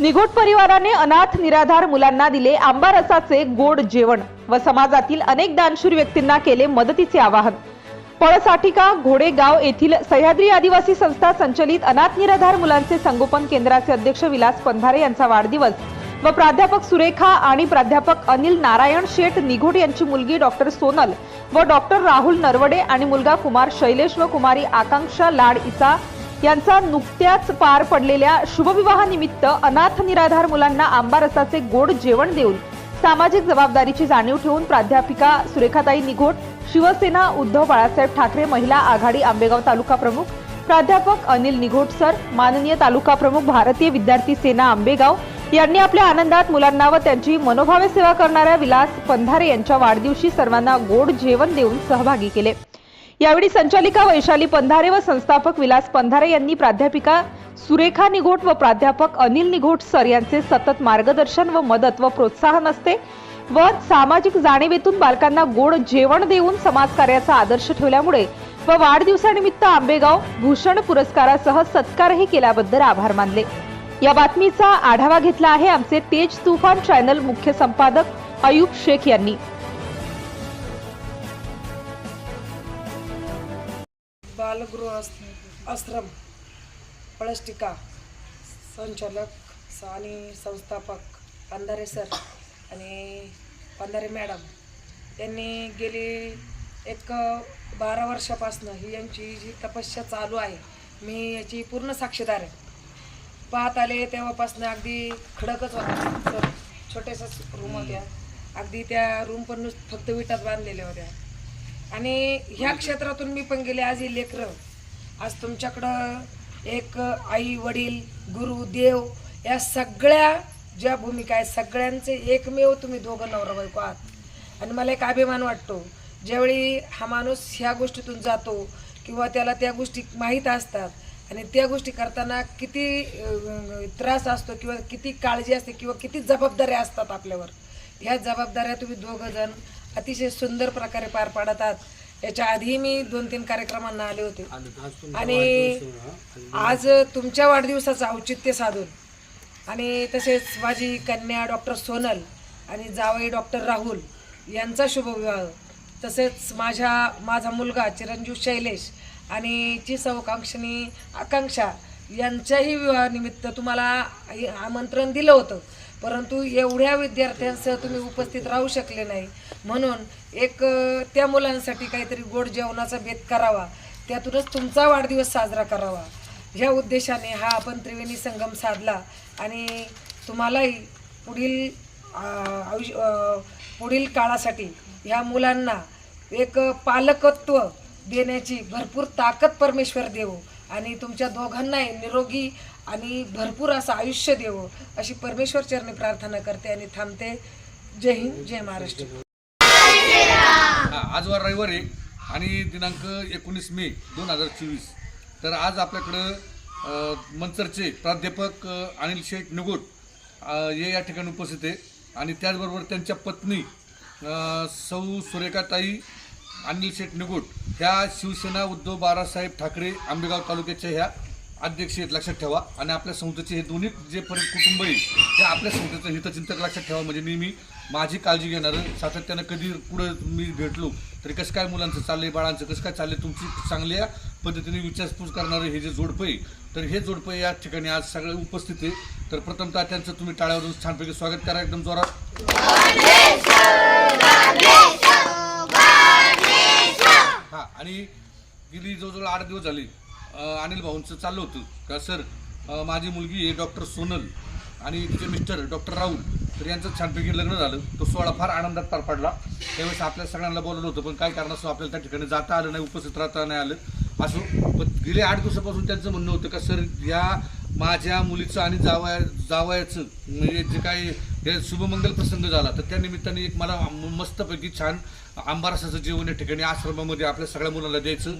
निघोट परिवाराने अनाथ निराधार मुलांना दिले आंबा रसाचे गोड जेवण व समाजातील अनेक दानशूर व्यक्तींना केले मदतीचे आवाहन. पळसाठिका घोडेगाव येथील सह्याद्री आदिवासी संस्था संचलित अनाथ निराधार मुलांचे संगोपन केंद्राचे अध्यक्ष विलास पंधारे यांचा वाढदिवस व प्राध्यापक सुरेखा आणि प्राध्यापक अनिल नारायण शेठ निघोट यांची मुलगी डॉक्टर सोनल व डॉक्टर राहुल नरवडे आणि मुलगा कुमार शैलेश व कुमारी आकांक्षा लाड इसा यांचा नुकत्याच पार पडलेल्या शुभविवाहानिमित्त अनाथ निराधार मुलांना आंबारसाचे गोड जेवण देऊन सामाजिक जबाबदारीची जाणीव ठेवून प्राध्यापिका सुरेखाताई निघोट शिवसेना उद्धव बाळासाहेब ठाकरे महिला आघाडी आंबेगाव तालुका प्रमुख प्राध्यापक अनिल निघोट सर माननीय तालुका प्रमुख भारतीय विद्यार्थी सेना आंबेगाव यांनी आपल्या आनंदात मुलांना व त्यांची मनोभावे सेवा करणाऱ्या विलास पंधारे यांच्या वाढदिवशी सर्वांना गोड जेवण देऊन सहभागी केले. यावेळी संचालिका वैशाली पंधारे व संस्थापक विलास पंधारे यांनी प्राध्यापिका सुरेखा निघोट व प्राध्यापक अनिल निघोट सर यांचे सतत मार्गदर्शन व मदत व प्रोत्साहन असते व सामाजिक जाणीवेतून बालकांना गोड जेवण देऊन समाजकार्याचा आदर्श ठेवल्यामुळे व वाढदिवसानिमित्त आंबेगाव भूषण पुरस्कारासह सत्कारही केल्याबद्दल आभार मानले. या बातमीचा आढावा घेतला आहे आमचे तेज तुफान चॅनल मुख्य संपादक अयूब शेख यांनी. बालगृह आश्रम पळस्टिका संचालक स- आणि संस्थापक पंधारे सर आणि पंधारे मॅडम यांनी गेली एक बारा वर्षापासनं ही यांची जी तपस्या चालू आहे मी याची पूर्ण साक्षीदार आहे. पाहत आले तेव्हापासनं अगदी खडकच होता. सर छोट्याशाच रूम होत्या. अगदी त्या रूम पण नुस- फक्त विटात बांधलेल्या होत्या. आणि ह्या क्षेत्रातून मी पण गेले आज ही लेकरं. आज तुमच्याकडं एक आई वडील गुरु देव या सगळ्या ज्या भूमिका आहेत सगळ्यांचे एकमेव तुम्ही दोघं नवरा बायको आहात. आणि मला एक अभिमान वाटतो ज्यावेळी हा माणूस ह्या गोष्टीतून जातो किंवा त्याला त्या गोष्टी माहीत असतात आणि त्या गोष्टी करताना किती त्रास असतो किंवा किती काळजी असते किंवा किती जबाबदाऱ्या असतात आपल्यावर ह्या जबाबदाऱ्या तुम्ही दोघं जण अतिशय सुंदर प्रकारे पार पाडत आहात याच्या आधी मी दोन तीन कार्यक्रमांना आले होते. आणि आज तुमच्या वाढदिवसाचं औचित्य साधून आणि तसेच माझी कन्या डॉक्टर सोनल आणि जावई डॉक्टर राहुल यांचा शुभविवाह तसेच माझ्या माझा मुलगा चिरंजीव शैलेश आणि ची सौकांक्षणी आकांक्षा यांच्याही विवाहानिमित्त तुम्हाला आमंत्रण दिलं होतं. परंतु एवढ्या विद्यार्थ्यांसह तुम्ही उपस्थित राहू शकले नाही. म्हणून एक त्या मुलांसाठी काहीतरी गोड जेवणाचा बेत करावा. त्यातूनच तुमचा वाढदिवस साजरा करावा. ह्या उद्देशाने हा आपण त्रिवेणी संगम साधला आणि तुम्हालाही पुढील आयुष्य पुढील काळासाठी ह्या मुलांना एक पालकत्व देण्याची भरपूर ताकद परमेश्वर देवो. आणि तुमच्या दोघांनाही निरोगी आणि भरपूर असं आयुष्य देवो अशी परमेश्वर चरणी प्रार्थना करते आणि थांबते. जय हिंद जय महाराष्ट्र. हा, आज वार रविवार आहे. आणि दिनांक एकोणीस मे दोन हजार चोवीस. तर आज आपल्याकडं मंचरचे प्राध्यापक अनिल शेठ निगोट हे या ठिकाणी उपस्थित आहे. आणि त्याचबरोबर त्यांच्या पत्नी सौ सुरेखाताई अनिल शेठ निगोट ह्या शिवसेना उद्धव बाळासाहेब ठाकरे आंबेगाव तालुक्याच्या ह्या अध्यक्ष आहेत लक्षात ठेवा आणि आपल्या संस्थेचे हे दोन्ही जे परत कुटुंब आहे ते आपल्या संस्थेचं हितचिंतक लक्षात ठेवा. म्हणजे नेहमी माझी काळजी घेणारं सातत्यानं कधी पुढं मी भेटलो तरी कसं काय मुलांचं चाललंय बाळांचं कसं काय चाललंय तुमची चांगल्या पद्धतीने विचारपूस करणारं हे जे जोडपं आहे तर हे जोडपं या ठिकाणी आज सगळे उपस्थित आहे तर प्रथमतः त्यांचं तुम्ही टाळ्यावरून छानपैकी स्वागत करा एकदम जोरात. हा आणि गेली जवळजवळ आठ दिवस झाले. अनिल भाऊंचं चाललं होतं. का सर माझी मुलगी आहे डॉक्टर सोनल आणि तिचे मिस्टर डॉक्टर राहुल. तर यांचं छानपैकी लग्न झालं. तो सोहळा फार आनंदात पार पडला. त्यावेळेस आपल्या सगळ्यांना बोलवलं होतं पण काय कारणास्तव आपल्याला त्या ठिकाणी जाता आलं नाही उपस्थित राहता नाही आलं? असो. पण गेले आठ दिवसापासून त्यांचं म्हणणं होतं का सर या माझ्या मुलीचं आणि जावया जावयाचं म्हणजे जे काही हे शुभमंगल प्रसंग झाला तर त्या निमित्ताने एक मला मस्तपैकी छान आंबारसाचं जेवण या ठिकाणी आश्रमामध्ये आपल्या सगळ्या मुलांना द्यायचं.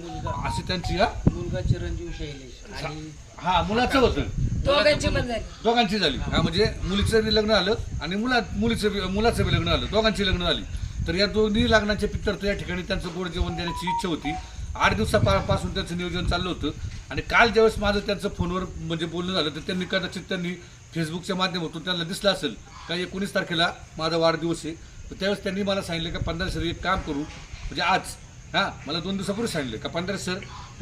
अशी त्यांची हा? मुलगा चिरंजीव शैलेश. आणि हा मुलाचं होतं. दोघांची पण झाली. दोघांची झाली. हा म्हणजे मुलीचं बी लग्न आलं आणि मुला मुलीचं मुलाचं बी लग्न आलं. दोघांची लग्न झाली. तर या दोन्ही लग्नाच्या पित्तर्थ या ठिकाणी त्यांचं गोड जेवण देण्याची इच्छा होती. आठ दिवसापासून त्यांचं नियोजन चाललं होतं. आणि काल ज्यावेळेस माझं त्यांचं फोनवर म्हणजे बोलणं झालं तर त्यांनी कदाचित त्यांनी फेसबुकच्या माध्यमातून त्यांना दिसलं असेल का एकोणीस तारखेला माझा वाढदिवस आहे. तर त्यावेळेस त्यांनी मला सांगितलं का पंधरा सर एक काम करू. म्हणजे आज हां मला दोन दिवसापूर्वी सांगितलं का पंधरा सर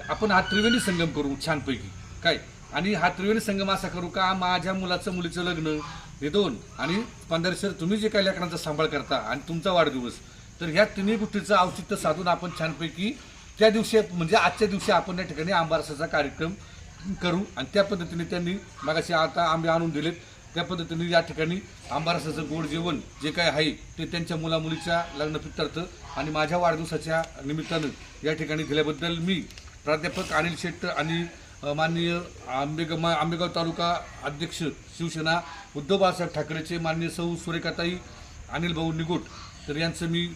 आपण हा त्रिवेणी संगम करू छानपैकी. काय? आणि हा त्रिवेणी संगम असा करू का माझ्या मुलाचं मुलीचं लग्न हे दोन. आणि पंधरा सर तुम्ही जे काही लेकरांचा सांभाळ करता आणि तुमचा वाढदिवस तर ह्या तिन्ही गोष्टीचं औचित्य साधून आपण छानपैकी त्या दिवशी म्हणजे आजच्या दिवशी आपण या ठिकाणी आंबारसाचा कार्यक्रम करू. आणि त्या पद्धतीने त्यांनी मागाशी आता आंबे आणून दिलेत. त्या पद्धतीने या ठिकाणी आंबारसाचं गोड जेवण जे काय आहे ते त्यांच्या मुलामुलीच्या लग्नपित्तार्थ आणि माझ्या वाढदिवसाच्या निमित्तानं या ठिकाणी दिल्याबद्दल मी प्राध्यापक अनिल शेट्ट आणि माननीय आंबेगाव मा- आंबेगाव तालुका अध्यक्ष शिवसेना उद्धव बाळासाहेब ठाकरेचे माननीय सौ सुरेखाताई अनिल भाऊ निगोट तर यांचं मी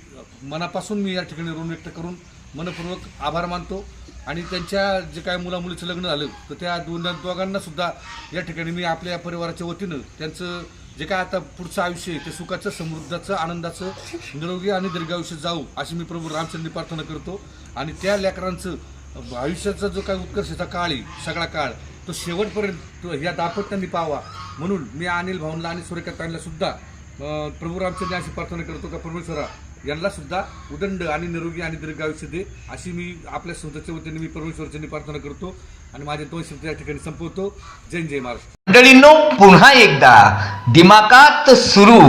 मनापासून मी या ठिकाणी ऋण व्यक्त करून मनपूर्वक आभार मानतो. आणि त्यांच्या जे काय मुलामुलीचं लग्न झालं तर त्या दोन दोघांना सुद्धा या ठिकाणी मी आपल्या परिवाराच्या वतीनं त्यांचं जे काय आता पुढचं आयुष्य आहे ते सुखाचं समृद्धाचं आनंदाचं निरोगी आणि दीर्घायुष्य जाऊ अशी मी प्रभू रामचंद्री प्रार्थना करतो. आणि त्या लेकरांचं आयुष्याचा जो काय उत्कर्षाचा काळ आहे सगळा काळ तो शेवटपर्यंत या दापत्यांनी पावा म्हणून मी अनिल भावनला आणि सूर्यकांतला सुद्धा प्रभू रामचंद्र अशी प्रार्थना करतो का परमेश्वरा यांना सुद्धा उदंड आणि निरोगी आणि दीर्घायुष्य दे अशी मी आपल्या स्वतःच्या वतीने मी परमेश्वरच्यांनी प्रार्थना करतो आणि माझे दोन शब्द या ठिकाणी संपवतो. जय जय महाराष्ट्र. मंडळींनो पुन्हा एकदा दिमाकात सुरू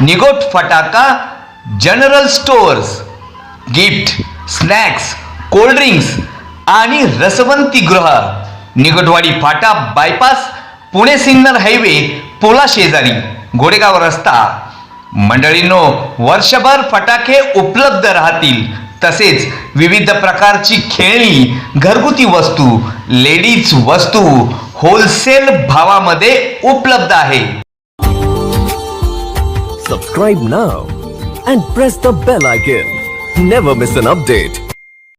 निगोट फटाका general stores gift snacks cold drinks आणि रसवंती गृह निगटवाडी फाटा बायपास पुणे सिन्नर हायवे पोला शेजारी गोडेगाव रस्ता मंडळींनो वर्षभर फटाके उपलब्ध राहतील. तसेच विविध प्रकारची खेळणी घरगुती वस्तू लेडीज वस्तू होलसेल भावामध्ये उपलब्ध आहे. Subscribe now and press the bell icon never miss an update